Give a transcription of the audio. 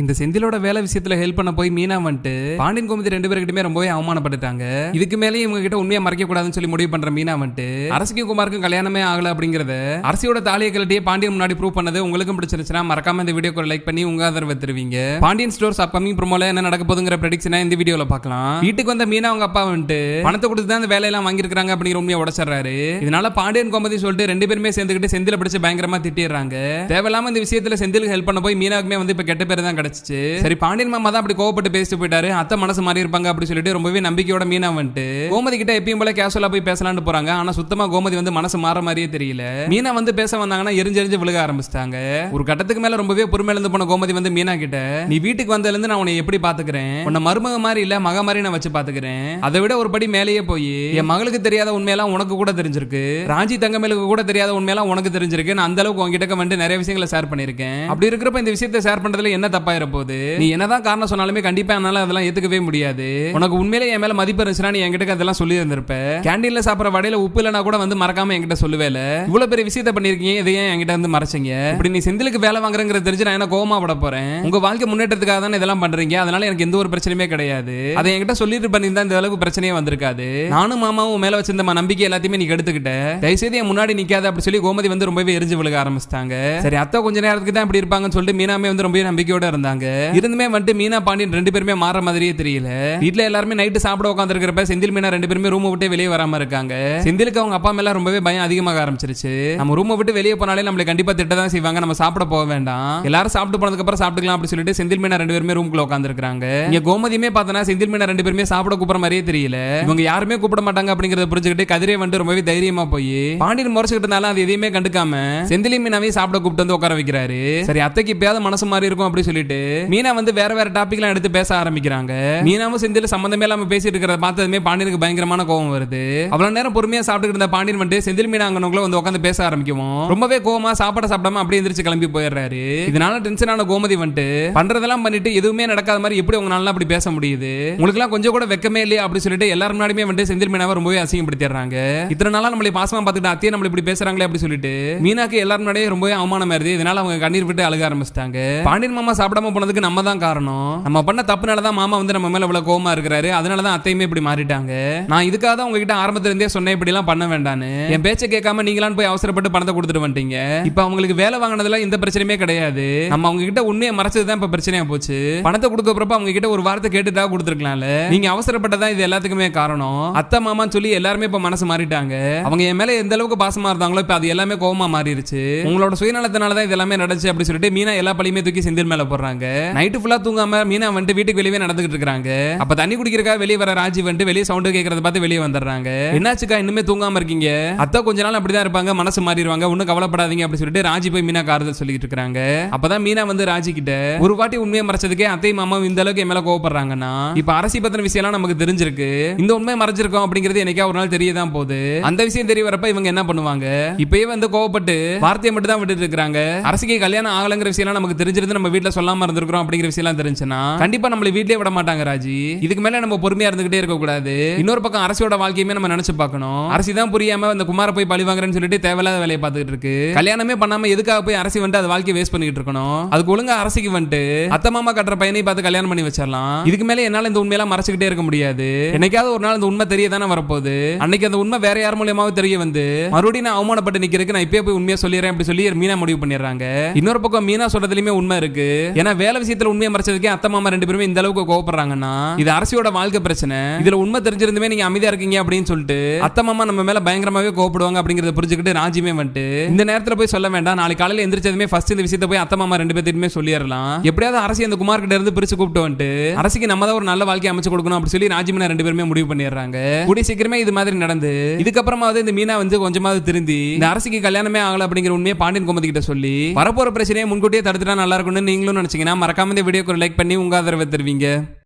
இந்த செந்திலோட வேலை விஷயத்துல ஹெல்ப் பண்ண போய் மீனா வந்துட்டு பாண்டியன் கோமதி ரெண்டு பேருக்கிட்டமே ரொம்பவே அவமானப்பட்டுட்டாங்க. இதுக்கு மேலே இவங்க கிட்ட உண்மையா மறைக்க கூடாதுன்னு சொல்லி முடிவு பண்ற மீனா வந்துட்டு அரசிக்கும் குமாருக்கும் கல்யாணமே ஆகல அப்படிங்கறத அரசியோட தாலியை கழட்டியே பாண்டியன் முன்னாடி ப்ரூவ் பண்ணது உங்களுக்கும் பிடிச்சிருச்சுன்னா மறக்காம இந்த வீடியோக்கு லைக் பண்ணி உங்க ஆதரவு தருவீங்க. பாண்டியன் ஸ்டோர்ஸ் அப்கமிங் ப்ரோமோல என்ன நடக்க போதுங்கிற ப்ரெடிக்ஷனை இந்த வீடியோல பார்க்கலாம். வீட்டுக்கு வந்த மீனா அவங்க அப்பா வந்துட்டு பணத்தை கொடுத்து தான் இந்த வேலையெல்லாம் வாங்கியிருக்காங்க அப்படிங்கிற உண்மையை உடச்சிடுறாரு. இதனால பாண்டியன் கோமதி சொல்லிட்டு ரெண்டு பேருமே சேர்ந்துக்கிட்டு செந்தில பிடிச்சு பயங்கரமா திட்டிடுறாங்க. தேவையில்லாம இந்த விஷயத்துல செந்திலுக்கு ஹெல்ப் பண்ண போய் மீனாக்குமே வந்து இப்ப கெட்ட பேர் தான் கிடச்சிச்சு. சரி பாண்டியன் மாமா தான் அப்படி கோவப்பட்டு பேசிட்டு போயிட்டாரு. அத்தை மனசு மாறி இருப்பாங்க அப்படி சொல்லிட்டு ரொம்பவே நம்பிக்கையோட மீனா வந்துட்டு கோமதி கிட்ட எப்பயும் போல கேஷுவலா போய் பேசலாம்னு போறாங்க. ஆனா சுத்தமா கோமதி வந்து மனசு மாற மாதிரியே தெரியல. மீனா வந்து பேச வந்தாங்கன்னா எரிஞ்சு எரிஞ்சு விழுக ஆரம்பிச்சிட்டாங்க. ஒரு கட்டத்துக்கு மேல ரொம்பவே பொறுமையிலிருந்து போன கோமதி வந்து மீனா கிட்ட நீ வீட்டுக்கு வந்ததுல இருந்து நான் உன்னை எப்படி பாத்துக்கிறேன்? உன்னை மருமக மாதிரி இல்ல மக மாதிரி நான் வச்சு பாத்துக்கிறேன். அதை விட ஒரு படி மேலேயே போய் என் மகளுக்கு தெரியாத உண்மையெல்லாம் உனக்கு கூட தெரிஞ்சிருக்கு. ராஜி தங்கமேலுக்கு கூட தெரியாத உண்மையெல்லாம் உனக்கு தெரிஞ்சிருக்கு. நான் அந்த அளவுக்கு உங்ககிட்ட வந்து நிறைய விஷயங்களை ஷேர் பண்ணிருக்கேன் அப்படி இருக்கிறப்ப இந்த விஷயத்தை ஷேர் பண்றதுல என்ன தப்பா ஆயிரம் போது நீ என்னதான் காரணம் சொன்னாலுமே கண்டிப்பா என்னால அதெல்லாம் ஏத்துக்கவே முடியாது. உனக்கு உண்மையிலே என் மேல மதிப்பு இருந்துச்சுன்னா நீ என்கிட்ட அதெல்லாம் சொல்லி இருந்திருப்ப கேண்டீன்ல சாப்பிடுற வடையில உப்பு இல்லைனா கூட வந்து மறக்காம என்கிட்ட சொல்லுவேல. இவ்வளவு பெரிய விஷயத்த பண்ணிருக்கீங்க இதை ஏன் என்கிட்ட வந்து மறைச்சீங்க. இப்படி நீ செந்திலுக்கு வேலை வாங்குறங்கிற தெரிஞ்சு நான் என்ன கோவமா பட போறேன்? உங்க வாழ்க்கை முன்னேற்றத்துக்காக தானே இதெல்லாம் பண்றீங்க? அதனால எனக்கு எந்த ஒரு பிரச்சனையுமே கிடையாது. அதை என்கிட்ட சொல்லிட்டு பண்ணியிருந்தா இந்த அளவுக்கு பிரச்சனையே வந்திருக்காது. நானும் மாமாவும் மேல வச்சிருந்த நம்பிக்கை எல்லாத்தையுமே நீ கெடுத்துக்கிட்ட. தயவுசெய்து என் முன்னாடி நிக்காத அப்படி சொல்லி கோமதி வந்து ரொம்பவே எரிஞ்சு விழுக ஆரம்பிச்சிட்டாங்க. சரி அத்தை கொஞ்ச நேரத்துக்கு தான் இப்படி இருப்பாங்கன்னு சொல்லிட்டு மீனாமே வந்து ரொம்பவே நம்பிக்கையோட இருந்தாங்க. இருந்துமே வந்துட்டு மீனா பாண்டியன் ரெண்டு பேருமே மாற மாதிரியே தெரியல. வீட்டுல எல்லாருமே நைட்டு சாப்பிட உட்காந்துருக்கிறப்ப செந்தில் மீனா ரெண்டு பேருமே ரூமை விட்டு வெளியே வராம இருக்காங்க. செந்திலுக்கு அவங்க அப்பா மேல ரொம்பவே பயம் அதிகமாக ஆரம்பிச்சிருச்சு. நம்ம ரூம் விட்டு வெளியே போனாலே நம்மளை கண்டிப்பா திட்ட தான் செய்வாங்க. நம்ம சாப்பிட போக வேண்டாம். எல்லாரும் சாப்பிட்டு போனதுக்கு அப்புறம் சாப்பிட்டுக்கலாம் அப்படின்னு சொல்லிட்டு செந்தில் மீனா ரெண்டு பேருமே ரூம்குள்ள உட்காந்துருக்காங்க இங்க கோமதியுமே பார்த்தனா செந்தில் மீனா ரெண்டு பேருமே சாப்பிட கூப்பிட மாதிரியே தெரியல. இவங்க யாருமே கூப்பிட மாட்டாங்க அப்படிங்கறத புரிஞ்சுக்கிட்டு கதிரே வந்து ரொம்பவே தைரியமா போய் பாண்டியன் முறைச்சுக்கிட்டு இருந்தாலும் அது எதையுமே கண்டுக்காம செந்திலி மீனாவே சாப்பிட கூப்பிட்டு வந்து உட்கார வைக்கிறாரு. சரி அத்தைக்கு இப்பயாவது மனசு மாறி இருக்கும் அப்படின்னு சொல்லிட்டு மீனா வந்து வேற வேற டாபிக்லாம் எடுத்து பேச ஆரம்பிக்கிறாங்க. மீனாவும் செந்தில் சம்பந்தமே இல்லாம பேசிட்டு இருக்கிறத பார்த்ததுமே பாண்டியனுக்கு பயங்கரமான கோவம் வருது. அவ்வளவு நேரம் பொறுமையா சாப்பிட்டுக்கிட்டு இருந்த பாண்டியன் வந்துட்டு செந்தில் மீனா அங்கனக்குள்ள வந்து உட்காந்து பேச ஆரம்பிக்கவும். ரொம்பவே கோவமா சாப்பாட சாப்பிடாம அப்படியே எந்திரிச்சு கிளம்பி போயிடுறாரு. இதனால டென்ஷனான கோமதி வந்துட்டு பண்றதெல்லாம் பண்ணிட்டு எதுவுமே நடக்காத மாதிரி எப்படி உங்களால அப்படி பேச முடியுது? உங்களுக்குலாம் கொஞ்சம் கூட வெக்கமே இல்லையா அப்படி சொல்லிட்டு எல்லாரும் முன்னாடியுமே வந்துட்டு செந்தில் மீனாவை ரொம்பவே அசிங்கப்படுத்திடுறாங்க. இத்தனை நாளா நம்மளை பாசமா பார்த்துட்டு அத்தையை நம்மள இப்படி பேசுறாங்களே அப்படி சொல்லிட்டு மீனாக்கு எல்லாரும் முன்னாடியே ரொம்பவே அவமானம் வருது இதனால அவங்க கண்ணீர் விட்டு அழுக ஆரம்பிச்சிட்டாங்க. பாண்டியன் மாமா சாப்பிடாம போனதுக்கு நம்ம தான் காரணம். நம்ம பண்ண தப்புனால தான் மாமா வந்து நம்ம மேல இவ்வளவு கோவமா இருக்கிறாரு. அதனால தான் அத்தையுமே இப்படி மாறிட்டாங்க. நான் இதுக்காக தான் உங்ககிட்ட ஆரம்பத்துல இருந்தே சொன்னேன் இப்படி எல்லாம் பண்ண வேண்டான்னு. என் பேச்சை கேட்காம நீங்களாம் போய் அவசரப்பட்டு பணத்தை கொடுத்துட்டு வந்துட்டீங்க. இப்ப அவங்களுக்கு வேலை வாங்கினதுல இந்த பிரச்சனையுமே கிடையாது. நம்ம அவங்க கிட்ட உண்மையை மறைச்சதுதான் இப்ப பிரச்சனையா போச்சு. பணத்தை கொடுக்கறப்ப அவங்க கிட்ட ஒரு வார்த்தை கேட்டுட்டா கொடுத்துருக்கலாம்ல. நீங்க அவசரப்பட்டதா இது எல்லாத்துக்குமே காரணம். அத்தை மாமான்னு சொல்லி எல்லாருமே இப்ப மனசு மாறிட்டாங்க. அவங்க என் மேல எந்த அளவுக்கு பாசமா இருந்தாங்களோ இப்ப அது எல்லாமே கோபமா மாறிடுச்சு உங்களோட சுயநலத்தினால தான் இது எல்லாமே நடந்துச்சு அப்படி சொல்லிட்டு மீனா எல்லா பழியுமே தூக்கி செந்தில் மேல போடுறாங்க. நைட்டு ஃபுல்லா தூங்காம மீனா வந்துட்டு வீட்டுக்கு வெளியே நடந்துகிட்டு இருக்காங்க அப்ப தண்ணி குடிக்கிறக்கா வெளியே வர ராஜி வந்துட்டு வெளியே சவுண்ட் கேட்கறத பார்த்து வெளியே வந்துடுறாங்க. என்னாச்சுக்கா இன்னுமே தூங்காம இருக்கீங்க? அத்தை கொஞ்ச நாள் அப்படிதான் இருப்பாங்க மனசு மாறிடுவாங்க ஒன்னும் கவலைப்படாதீங்க அப்படின்னு சொல்லிட்டு ராஜி போய் மீனா காரதல் சொல்லிட்டு இருக்காங்க அப்பதான் மீனா வந்து ராஜி கிட்ட ஒரு வாட்டி உண்மையை மறைச்சதுக்கே அத்தை மாமா இந்த அளவுக்கு என் மேல கோவப்படுறாங்கன்னா இப்ப அரசி பத்தின விஷயம்லாம் நமக்கு தெரிஞ்சிருக்கு. இந்த உண்மை மறைச்சிருக்கோம் அப்படிங்கிறது என்னைக்கா ஒரு நாள் தெரியதான் போகுது. அந்த விஷயம் தெரிய வரப்ப இவங்க என்ன பண்ணுவாங்க? இப்பயே வந்து கோவப்பட்டு வார்த்தையை மட்டும் தான் விட்டுட்டு இருக்காங்க அரசிக்கு கல்யாணம் ஆகலங்கிற விஷயம் நமக்கு தெரிஞ்சிருந்து நம்ம வீட்டுல சொல்லாம இருந்திருக்கிறோம் அப்படிங்கிற விஷயம் தெரிஞ்சுன்னா கண்டிப்பா நம்மள வீட்லயே விட மாட்டாங்க ராஜி. இதுக்கு மேல நம்ம பொறுமையா இருந்துகிட்டே இருக்க கூடாது இன்னொரு பக்கம் அரசியோட வாழ்க்கையுமே நம்ம நினைச்சு பார்க்கணும். அரசி தான் புரியாம இந்த குமார போய் பழி வாங்குறேன்னு சொல்லிட்டு தேவையில்லாத வேலையை பார்த்துட்டு இருக்கு. கல்யாணமே பண்ணாம எதுக்காக போய் அரசி வந்துட்டு அது வாழ்க்கையை வேஸ்ட் பண்ணிட்டு இருக்கணும்? அதுக்கு ஒழுங்கா அரசிக்கு வந்துட்டு அத்தை மாமா கட்டுற பையனை பார்த்து கல்யாணம் பண்ணி வச்சிடலாம். இதுக்கு மேல என்னால இந்த உண்மையெல்லாம் மறைச்சுக்கிட்டே இருக்க முடியாது. என்னைக்காவது ஒரு நாள் இந்த உண்மை தெரிய தானே வரப்போகுது. அன்னைக்கு அந்த உண்மை வேற யார் மூலியமாவது தெரிய வந்து மறுபடியும் நான் அவமானப்பட்டு நிக்கிறதுக்கு நான் இப்பயே போய் உண்மையை சொல்லிடுறேன் அப்படி சொல்லி மீனா முடிவு பண்ணிடுறாங்க. இன்னொரு பக்கம் மீனா சொல்றதுலயுமே உண்மை இருக்கு. ஏன்னா வேலை விஷயத்துல உண்மையை மறைச்சதுக்கே அத்தை மாமா ரெண்டு பேருமே இந்த அளவுக்கு கோவப்படுறாங்கன்னா இது அரசியோட வாழ்க்கை பிரச்சனை. இதுல உண்மை தெரிஞ்சிருந்துமே நீங்க அமைதியா இருக்கீங்க அப்படின்னு சொல்லிட்டு அத்தை மாமா நம்ம மேல பயங்கரமாவே கோவப்படுவாங்க அப்படிங்கறத புரிஞ்சுக்கிட்டு ராஜ்யமே வந்துட்டு இந்த நேரத்துல போய் சொல்ல வேண்டாம். நாளைக்கு காலையில எந்திரிச்சதுமே ஃபர்ஸ்ட் இந்த விஷயத்த போய் அத்தை மாமா ரெண்டு பேர்த்துமே சொல்லிடலாம். எப்படியாவது அரசு அந்த குமார் கிட்ட இருந்து பிரிச்சு கூப்பிட்டு வந்துட்டு அரசிக்கு நம்ம தான் ஒரு நல்ல வாழ்க்கை அமைச்சு கொடுக்கணும் அப்படின்னு சொல்லி ராஜிமனா ரெண்டு பேருமே முடிவு பண்ணிடுறாங்க. கூடிய சீக்கிரமே இது மாதிரி நடந்து இதுக்கப்புறமாவது இந்த மீனா வந்து கொஞ்சமாவது திருந்தி இந்த அரசிக்கு கல்யாணமே ஆகல அப்படிங்கிற உண்மையை பாண்டியன் குமதி கிட்ட சொல்லி வரப்போற பிரச்சனையை முன்கூட்டியே தடுத்துட்டா நல்லா இருக்கும்னு நீங்களும் நினைச்சீங்கன்னா மறக்காம இந்த வீடியோக்கு லைக் பண்ணி உங்க ஆதரவை தருவீங்க.